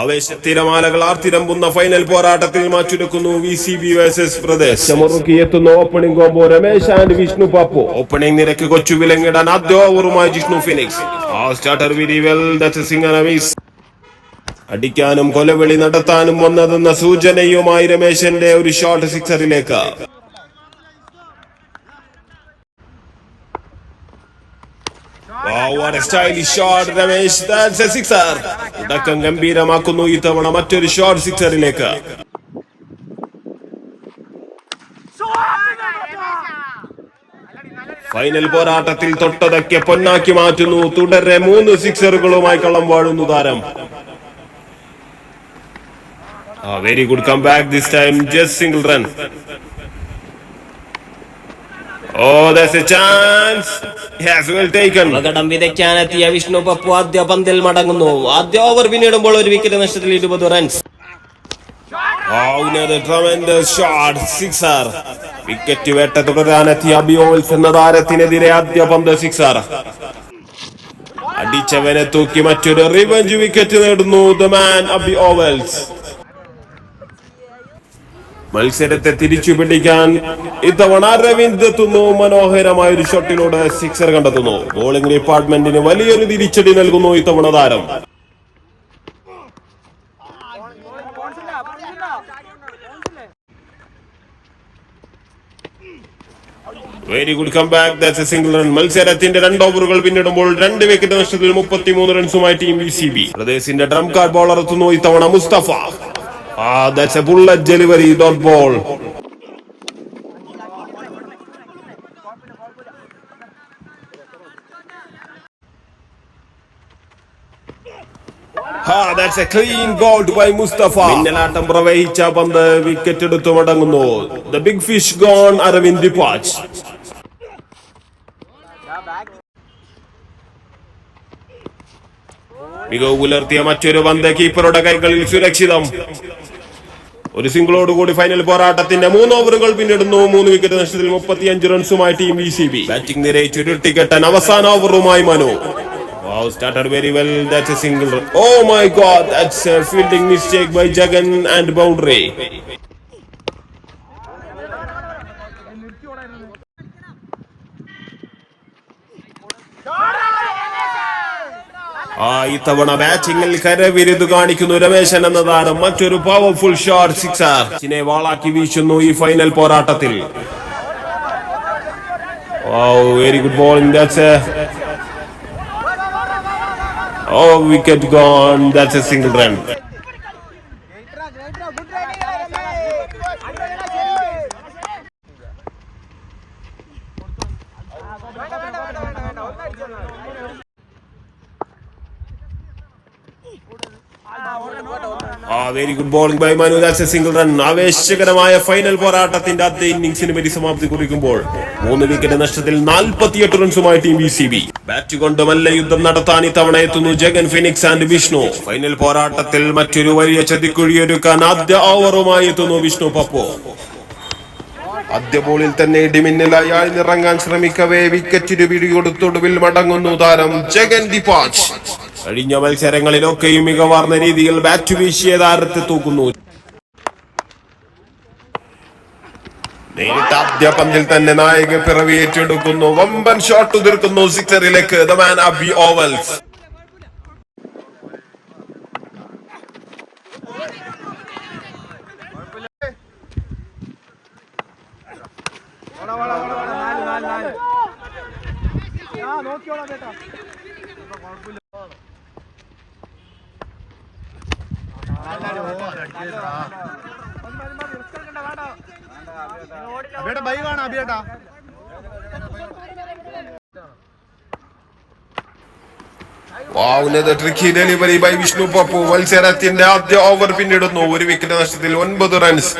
ആവേശത്തിരമാലകൾ ആർത്തിരമ്പുന്ന ഫൈനൽ പോരാട്ടത്തിൽ മാറ്റുരക്കുന്നു V C B versus Pradesh. എത്തുന്ന opening combo Ramesh and Vishnu Pappu. Opening നിരക്ക് കൊച്ചു വിലങ്ങിടാൻ ആദ്യ ഓവറുമായി Jishnu Phoenix. Ah starter very well that's സിംഗനവീസ് അടിക്കാനും കൊലവിളി നടത്താനും വന്നതെന്ന സൂചനയുമായി രമേശന്റെ ഒരു ഷോട്ട് സിക്സറിലേക്ക് Wow, what a stylish shot, Ramesh That's a sixer. തുടക്കം ഗംഭീരമാക്കുന്നു ഇത്തവണ മറ്റൊരു ഷോട്ട് സിക്സറിലേക്ക് ഫൈനൽ പോരാട്ടത്തിൽ തൊട്ടതൊക്കെ പൊന്നാക്കി മാറ്റുന്നു. തുടരെ മൂന്ന് സിക്സറുകളുമായി കളം വാഴുന്നു താരം. Very good come back this time just single run oh that's a chance has well taken അപകടം വിതയ്ക്കാനെത്തിയ വിഷ്ണു പപ്പു ആദ്യ പന്തിൽ മടങ്ങുന്നു. ആദ്യ ഓവർ പിന്നിടുമ്പോൾ ഒരു വിക്കറ്റ് നഷ്ടത്തിൽ ഇരുപത് runs Oh, another tremendous shot. Sixer. Wicket വേട്ട തുടരാനെത്തിയ അബിയോൾസ് എന്ന താരത്തിനെതിരെ ആദ്യ പന്ത് സിക്സർ അടിച്ചവനെ തൂക്കി മറ്റൊരു റിവഞ്ച് വിക്കറ്റ് നേടുന്നു. ദ മാൻ അബി ഓവൽസ് മത്സരത്തെ തിരിച്ചു പിടിക്കാൻ ഇത്തവണ രവീന്ദ് എത്തുന്നു മനോഹരമായ ഒരു ഷോട്ടിലൂടെ സിക്സർ കണ്ടെത്തുന്നു. ബോളിംഗ് ഡിപ്പാർട്ട്മെന്റിന് വലിയൊരു തിരിച്ചടി നൽകുന്നു ഇത്തവണ താരം. Very good come back that's a single run മത്സരത്തിന്റെ രണ്ട് ഓവറുകൾ പിന്നിടുമ്പോൾ രണ്ട് വിക്കറ്റ് നഷ്ടത്തിൽ മുപ്പത്തിമൂന്ന് റൺസുമായി ടീം ബി സി ബി പ്രദേശിന്റെ ഡ്രം കാർഡ് ബോളർ എത്തുന്നു ഇത്തവണ Mustafa. Ah that's a bullet delivery dot ball that's a clean bowled by Mustafa മിന്നലാട്ടം പ്രവഹിച്ച പന്ത് വിക്കറ്റ് എടുത്തു മടങ്ങുന്നു. The big fish gone Aravind patch മികവ് പുലർത്തിയ മറ്റൊരു പന്ത് കീപ്പറുടെ കൈകളിൽ സുരക്ഷിതം. ഒരു സിംഗിളോട് കൂടി ഫൈനൽ പോരാട്ടത്തിന്റെ മൂന്ന് ഓവറുകൾ പിന്നിടുന്നു മൂന്ന് വിക്കറ്റ് നഷ്ടത്തിൽ മുപ്പത്തിയഞ്ച് റൺസുമായി team B C B batting നിരയെ ചുരുട്ടിക്കെട്ടാൻ അവസാന ഓവറുമായി Manu Wow, started very well. That's a single. Oh my god, that's a fielding mistake by Jagan and boundary. ആ ഇത്തവണ ബാറ്റിംഗിൽ കരവിരുത് കാണിക്കുന്നു രമേശൻ എന്ന താരം. മറ്റൊരു പവർഫുൾ ഷോട്ട് സിക്സർ ചിനെ വാളാക്കി വീശുന്നു ഈ ഫൈനൽ പോരാട്ടത്തിൽ. Very good bowling that's oh wicket gone that's a single single run. ആ very good bowling by Manu that's a single run ആവേശകരമായ ഫൈനൽ പോരാട്ടത്തിന്റെ ആദ്യ ഇന്നിംഗ്സിന് പരിസമാപ്തി കുറിക്കുമ്പോൾ മൂന്ന് വിക്കറ്റ് നഷ്ടത്തിൽ നാൽപ്പത്തിയെട്ട് റൺസുമായി team B C B bat കൊണ്ട് മല്ല യുദ്ധം നടത്താൻ ഇത്തവണ എത്തുന്നു Jagan Phoenix and Vishnu. Final പോരാട്ടത്തിൽ മറ്റൊരു വലിയ ചതിക്കുഴിയൊരുക്കാൻ ആദ്യ ഓവറുമായി എത്തുന്നു വിഷ്ണു പപ്പു. ആദ്യ ബോളിൽ തന്നെ ഇടിമിന്നലായി ആഴ്ന്നിറങ്ങാൻ ശ്രമിക്കവേ. വിക്കറ്റിന് പിടികൊടുത്തൊടുവിൽ മടങ്ങുന്നു താരം ജഗൻ ദിപാച്ച് കഴിഞ്ഞ മത്സരങ്ങളിലൊക്കെയും മികവാർന്ന രീതിയിൽ ബാറ്റ് വീശിയ താരത്തെ തൂക്കുന്നു. നേരിട്ട് ആദ്യ പന്തിൽ തന്നെ നായകൻ പിറവി ഏറ്റെടുക്കുന്നു. വമ്പൻ ഷോട്ട് ഉതിർക്കുന്നു സിക്സറിലേക്ക്. ദ മാൻ അബി ഓവൽസ് നോക്കിയോളാം ചേട്ടാ. വേണം അബിയേട്ടാ വാവുന്നത് tricky delivery by Vishnu Pappu മത്സരത്തിന്റെ ആദ്യ ഓവർ പിന്നിടുന്നു. ഒരു വിക്കറ്റ് നഷ്ടത്തിൽ ഒൻപത് റൺസ്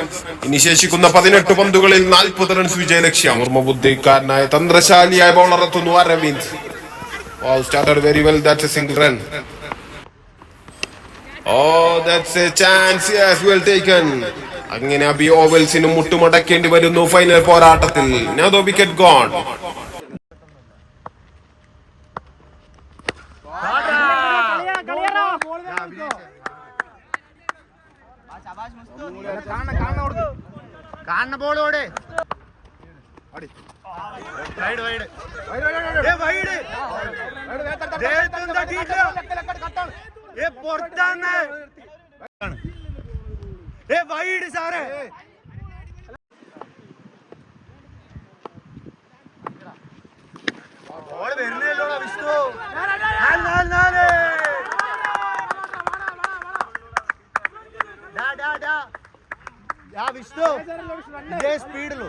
ഇനി ശേഷിക്കുന്ന പതിനെട്ട് പന്തുകളിൽ നാൽപ്പത് റൺസ് വിജയലക്ഷ്യം. ഓർമ്മബുദ്ധിക്കാരനായ തന്ത്രശാലിയായ ബൗളർ എത്തുന്നു Aravind. Wow started very well that's a single run oh that's a chance as well taken അങ്ങനെ അബി ഓവൽസിന് മുട്ടുമടക്കേണ്ടി വരുന്നു ഫൈനൽ പോരാട്ടത്തിൽ നോ വിക്കറ്റ് ഗോൺ കാണുന്ന ബോൾ ഓടെ വൈഡ് വൈഡ് വൈഡ് ഏ പുറത്താന്ന്. ഏ വൈഡ് സാറേ. ബോൾ വരുന്നില്ലോടാ വിഷ്ണു. നാല് നാല് വിഷ്ണു. ഇതേ സ്പീഡിലു.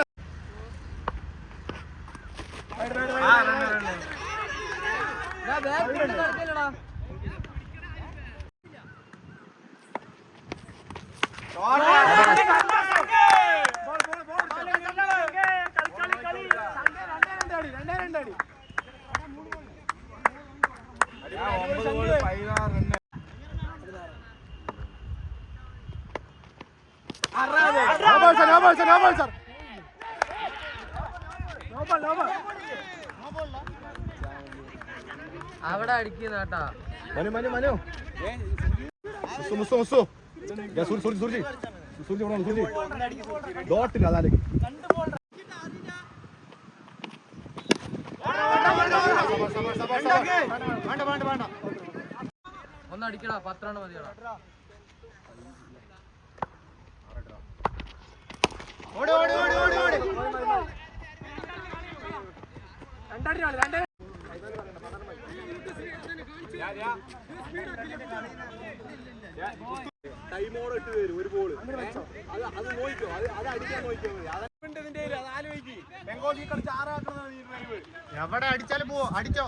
അവിടെ അടിക്കുന്നാട്ടാ മനു മനു മനു. മുസ്സു മുസ്സു മുസ്തു സൂർജി സൂര്ജി സൂര്ജി സൂര്ജി സൂര്ജി ഇവിടെ സൂര്ജി ഡോട്ടില്ല അതാലേക്ക് ഒന്നടിക്കടാ വേണ്ട വേണ്ട ഒന്ന് അടിക്കടാ പത്തെണ്ണം മതിയടാ. ഓടി ഓടി ഓടി ഓടി ഓടി. എവിടെ അടിച്ചാലും പോവോ? അടിച്ചോ?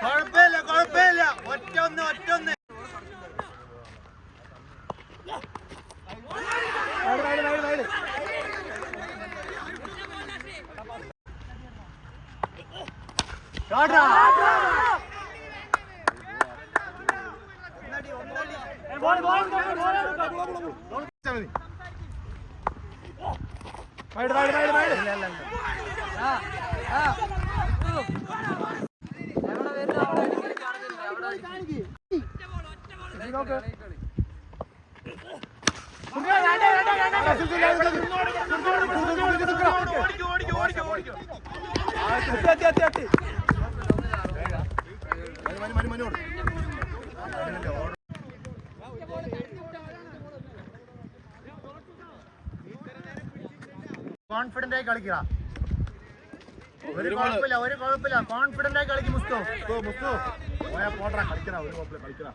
കുഴപ്പമില്ല കുഴപ്പമില്ല. ഒറ്റ ഒന്ന് ഒറ്റ ഒന്ന്. അവിടെ അടിക്കൽ കാണുന്നില്ല അവിടെ അടിക്ക്. കോൺഫിഡന്റ് ആയി കളിക്കുക ഒരു കുഴപ്പമില്ല ഒരു കുഴപ്പമില്ല. കോൺഫിഡന്റ് ആയി കളിക്കും മുസ്തു. മുസ്തു പോയാ പോട്ടറ കളിക്കണ ഒരു കുഴപ്പമില്ല കളിക്കണ